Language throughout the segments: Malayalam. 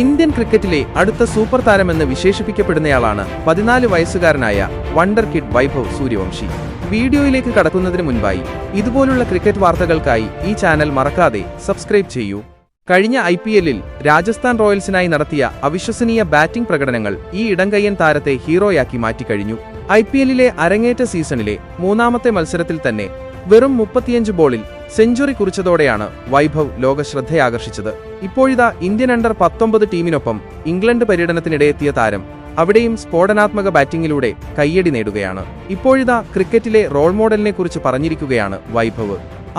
ഇന്ത്യൻ ക്രിക്കറ്റിലെ അടുത്ത സൂപ്പർ താരമെന്ന് വിശേഷിപ്പിക്കപ്പെടുന്നയാളാണ് പതിനാല് വയസ്സുകാരനായ വണ്ടർ കിഡ് വൈഭവ് സൂര്യവംശി. വീഡിയോയിലേക്ക് കടക്കുന്നതിന് മുൻപായി ഇതുപോലുള്ള ക്രിക്കറ്റ് വാർത്തകൾക്കായി ഈ ചാനൽ മറക്കാതെ സബ്സ്ക്രൈബ് ചെയ്യൂ. കഴിഞ്ഞ ഐ പി എല്ലിൽ രാജസ്ഥാൻ റോയൽസിനായി നടത്തിയ അവിശ്വസനീയ ബാറ്റിംഗ് പ്രകടനങ്ങൾ ഈ ഇടങ്കയ്യൻ താരത്തെ ഹീറോയാക്കി മാറ്റിക്കഴിഞ്ഞു. ഐ പി എല്ലിലെ അരങ്ങേറ്റ സീസണിലെ മൂന്നാമത്തെ മത്സരത്തിൽ തന്നെ വെറും മുപ്പത്തിയഞ്ച് ബോളിൽ സെഞ്ചുറി കുറിച്ചതോടെയാണ് വൈഭവ് ലോക ശ്രദ്ധയാകർഷിച്ചത് ഇപ്പോഴിതാ ഇന്ത്യൻ അണ്ടർ പത്തൊമ്പത് ടീമിനൊപ്പം ഇംഗ്ലണ്ട് പര്യടനത്തിനിടെ എത്തിയ താരം അവിടെയും സ്ഫോടനാത്മക ബാറ്റിംഗിലൂടെ കയ്യടി നേടുകയാണ്. ഇപ്പോഴിതാ ക്രിക്കറ്റിലെ റോൾ മോഡലിനെ കുറിച്ച് പറഞ്ഞിരിക്കുകയാണ് വൈഭവ്.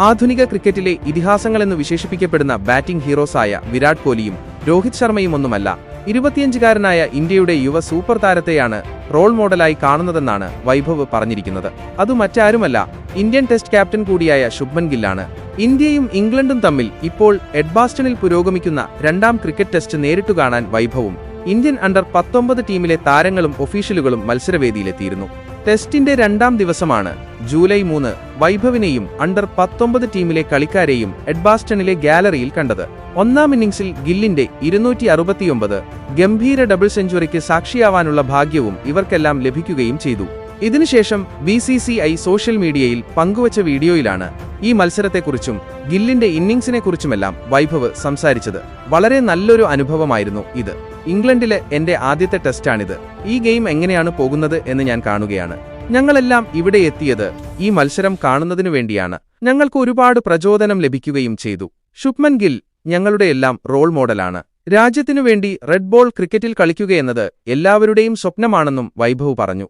ആധുനിക ക്രിക്കറ്റിലെ ഇതിഹാസങ്ങളെന്ന് വിശേഷിപ്പിക്കപ്പെടുന്ന ബാറ്റിംഗ് ഹീറോസായ വിരാട് കോഹ്ലിയും രോഹിത് ശർമ്മയും ഒന്നുമല്ല ഇരുപത്തിയഞ്ചുകാരനായ ഇന്ത്യയുടെ യുവ സൂപ്പർ താരത്തെയാണ് റോൾ മോഡലായി കാണുന്നതെന്നാണ് വൈഭവ് പറഞ്ഞിരിക്കുന്നത്. അത് മറ്റാരുമല്ല ഇന്ത്യൻ ടെസ്റ്റ് ക്യാപ്റ്റൻ കൂടിയായ ശുഭ്മൻ ഗില്ലാണ്. ഇന്ത്യയും ഇംഗ്ലണ്ടും തമ്മിൽ ഇപ്പോൾ എഡ്ബാസ്റ്റണിൽ പുരോഗമിക്കുന്ന രണ്ടാം ക്രിക്കറ്റ് ടെസ്റ്റ് നേരിട്ടു കാണാൻ വൈഭവും. ഇന്ത്യൻ അണ്ടർ പത്തൊമ്പത് ടീമിലെ താരങ്ങളും ഒഫീഷ്യലുകളും മത്സരവേദിയിലെത്തിയിരുന്നു. ടെസ്റ്റിന്റെ രണ്ടാം ദിവസമാണ് ജൂലൈ മൂന്ന് വൈഭവിനെയും അണ്ടർ പത്തൊമ്പത് ടീമിലെ കളിക്കാരെയും എഡ്ബാസ്റ്റണിലെ ഗാലറിയിൽ കണ്ടത്. ഒന്നാം ഇന്നിംഗ്സിൽ ഗില്ലിന്റെ ഇരുന്നൂറ്റി അറുപത്തിയൊമ്പത് ഗംഭീര ഡബിൾ സെഞ്ചുറിക്ക് സാക്ഷിയാവാനുള്ള ഭാഗ്യവും ഇവർക്കെല്ലാം ലഭിക്കുകയും ചെയ്തു. ഇതിനുശേഷം B C C I social മീഡിയയിൽ പങ്കുവച്ച വീഡിയോയിലാണ് ഈ മത്സരത്തെക്കുറിച്ചും ഗില്ലിന്റെ ഇന്നിംഗ്സിനെക്കുറിച്ചുമെല്ലാം വൈഭവ് സംസാരിച്ചത്. വളരെ നല്ലൊരു അനുഭവമായിരുന്നു ഇത്. ഇംഗ്ലണ്ടിലെ എന്റെ ആദ്യത്തെ ടെസ്റ്റാണിത്. ഈ ഗെയിം എങ്ങനെയാണ് പോകുന്നത് എന്ന് ഞാൻ കാണുകയാണ്. ഞങ്ങളെല്ലാം ഇവിടെ എത്തിയത് ഈ മത്സരം കാണുന്നതിനു വേണ്ടിയാണ്. ഞങ്ങൾക്ക് ഒരുപാട് പ്രചോദനം ലഭിക്കുകയും ചെയ്തു. ശുഭ്മൻ ഗിൽ ഞങ്ങളുടെ എല്ലാം റോൾ മോഡലാണ്. രാജ്യത്തിനുവേണ്ടി റെഡ് ബോൾ ക്രിക്കറ്റിൽ കളിക്കുകയെന്നത് എല്ലാവരുടെയും സ്വപ്നമാണെന്നും വൈഭവ് പറഞ്ഞു.